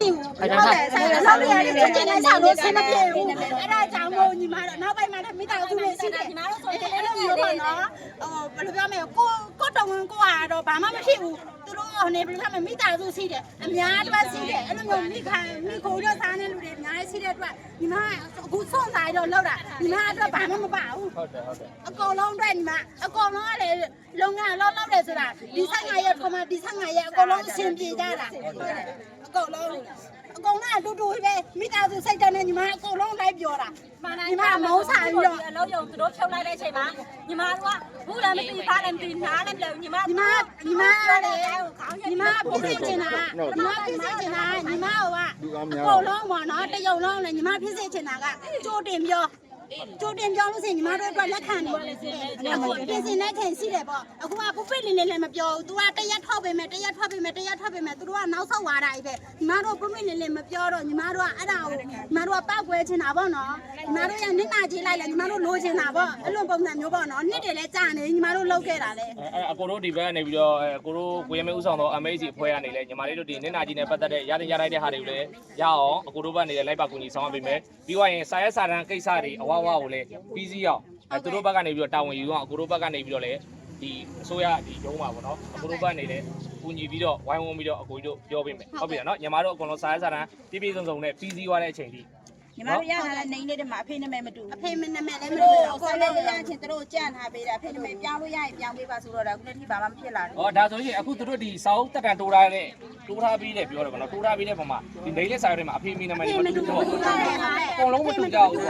ဟုတ်တယ်ဆိုင်လောက်ရတယ်ချင်းချင်းနဲ့ဆောက်လို့ဆင်းမပြေဘူးအဲ့ဒါကြောင့်မို့ညီမတို့နောက်ပိုင်းမှာလည်းမိသားစုတွေရှိတယ်ညီမတို့ဆိုရင်အဲ့လိုမျိုးပေါ့နော်ဟိုဘယ်လိုပြောမလဲကိုကိုတုံဝင်ကိုကတော့ဘာမှမဖြစ်ဘူးသူတို့ဟိုနေဘယ်လိုပြောမလဲမိသားစုရှိတယ်အများတစ်ရှိတယ်အဲ့လိုမျိုးမိခိုင်မိခိုတော့စားနေလူတွေအများကြီးရှိတဲ့အတွက်ညီမအခုစွန့်စားတော့လောက်တာညီမအတွက်ဘာမှမပါဘူးဟုတ်တယ်ဟုတ်တယ်အကုန်လုံးအတွက်ညီမအကုန်လုံးကလည်းလုပ်ငန်းလောက်လောက်တယ်ဆိုတာဒီဆိုင်ငါရဲ့ခ မဒီဆိုင်ငါရဲ့အကုန်လုံးအဆင်ပြေကြတာအကုန်လုံးအကုန်လုံးအတူတူပဲမိသားစုစိတ်တနဲ့ညီမအကုန်လုံးလိုက်ပြောတာညီမမုန်းစားပြီးတော့အလုံးယုံသူတို့ဖြုတ်လိုက်တဲ့အချိန်မှာညီမတို့ကဘူးလည်းမသိဖားလည်းမသိနားလည်းမလဲညီမညီမညီမလည်းညီမပြည့်စင်ချင်တာညီမပြည့်စင်ချင်တာညီမကအကုန်လုံးပေါ့နော်တရုံလုံးလည်းညီမပြည့်စင်ချင်တာကကြိုတင်ပြော ကျိုးတင်ပြောလို့ဆိုရင်ညီမတို့အတွက်လက်ခံနေအခုပြင်စင်တဲ့ချိန်ရှိတယ်ပေါ့အခုကပုပိလင်းလေးလည်းမပြောဘူး तू ကတရက်ထောက်ပေးမယ်တရက်ထောက်ပေးမယ်တရက်ထောက်ပေးမယ်သူတို့ကနောက်ဆောက်သွားတာကြီးပဲညီမတို့ပုပိလင်းလေးမပြောတော့ညီမတို့ကအဲ့ဒါကိုညီမတို့ကပောက်ကွဲချင်တာပေါ့နော်ညီမတို့ရနစ်နာကြီးလိုက်လဲညီမတို့လိုချင်တာပေါ့အဲ့လိုပုံစံမျိုးပေါ့နော်နှစ်တွေလည်းကြာနေညီမတို့လောက်ခဲ့တာလေအဲအကိုတို့ဒီဘက်ကနေပြီးတော့အဲကိုတို့ကိုရမဲဥဆောင်တော့ amazing အဖွဲ့ကနေလဲညီမလေးတို့ဒီနင်နာကြီးနဲ့ပတ်သက်တဲ့ရတဲ့ရလိုက်တဲ့ဟာတွေကိုလည်းရအောင်အကိုတို့ဘက်နေလိုက်ပါကူညီဆောင်ပေးမယ်ပြီးသွားရင်စာရဲစာတန်းကိစ္စတွေအဝဝကိုလည်းပြီးစီးအောင်အဲသူတို့ဘက်ကနေပြီးတော့တာဝန်ယူအောင်အကိုတို့ဘက်ကနေပြီးတော့လည်းဒီအစိုးရဒီရုံးပါပေါ့နော်အကိုတို့ဘက်နေလည်းကူညီပြီးတော့ဝိုင်းဝန်းပြီးတော့အကိုတို့ပြောပေးမယ်ဟုတ်ပြီနော်ညီမတို့အကုန်လုံးစာရဲစာတန်းပြည့်ပြည့်စုံစုံနဲ့ပြီးစီးသွားတဲ့အချိန်ထိညီမတို့ရလာတဲ့နေလေးတွေမှာအဖေနာမည်မတူအဖေမနာမည်လည်းမဘူးလို့တို့ဆော်လေးရချင်းတို့ကြံ့ထားပေးတာအဖေနာမည်ပြောင်းလို့ရရင်ပြောင်းပေးပါဆိုတော့ဒါခုနေ့ထိဘာမှမဖြစ်လာဘူး။အော်ဒါဆိုရင်အခုသူတို့ဒီစာအုပ်တက်တန်တိုးထားတဲ့တိုးထားပြီးတဲ့ပြောတယ်ဗောနော်တိုးထားပြီးတဲ့ပုံမှာဒီနေလေးစာရွက်ထဲမှာအဖေမိနာမည်တွေမတူဘူးပေါ့။အကုန်လုံးမတူကြဘူး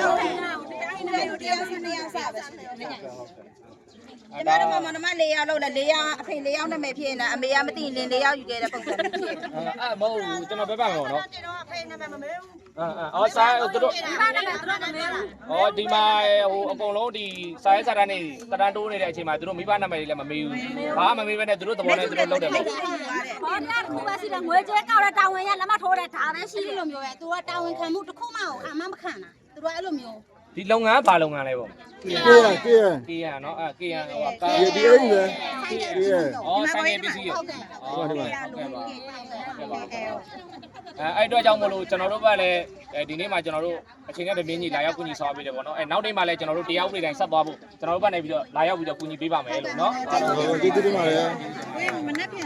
။ တိုင်းတိုင်းတို့တရားစနေရစပဲညီမတို့မမနမ၄ယောက်လောက်လဲ၄ယောက်အဖေ၄ယောက်နာမည်ဖြစ်နေတာအမေကမသိရင်၄ယောက်ယူခဲ့တဲ့ပုံစံမျိုးဖြစ်အဲ့မဟုတ်ဘူးကျွန်တော်ပြောပြမယ်ဗောနော်ကျွန်တော်အဖေနာမည်မမေးဘူး။အဲအော်စာသူတို့ဒီမှာနာမည်သူတို့မမေးဘူးဟောဒီမှာဟိုအကုန်လုံးဒီစာရေးစာတန်းနေတတန်တိုးနေတဲ့အချိန်မှာသူတို့မိဘနာမည်တွေလည်းမမေးဘူး။ဘာမှမမေးဘဲနဲ့သူတို့သဘောနဲ့သူတို့လုပ်တယ်ဗောဟောတာကူပါစီတယ်ငွေကြေးကောက်တဲ့တာဝန်ရလက်မထိုးတဲ့ဒါပဲရှိရှိတယ်လိုမျိုးပဲ तू ကတာဝန်ခံမှုတစ်ခုမှကိုအာမမခံတာသူတို့အဲ့လိုမျိုး ဒီလုပ်ငန်းဘာလုပ်ငန်းလဲဗောကေရကေရ။ KN နော်အဲ KN ဟိုကာဒီအိမ်လေဆိုင်တယ်ကေရအော်ဆိုင်ငယ်ပစ္စည်းရဟုတ်ကဲ့။အော်ဒီမှာဟုတ်ကဲ့ပါ။အဲအဲ့အတွက်ကြောင့်မလို့ကျွန်တော်တို့ကလည်းဒီနေ့မှကျွန်တော်တို့အချိန်နဲ့တမင်းကြီးလာရောက်ကူညီဆောင်ပေးတယ်ပေါ့နော်အဲနောက်နေ့မှလည်းကျွန်တော်တို့တရားဥပဒေတိုင်းဆက်သွားဖို့ကျွန်တော်တို့ကနေပြီးတော့လာရောက်ပြီးတော့ကူညီပေးပါမယ်လို့နော် ဒီဒီမှာလေ မနှက်ပြန်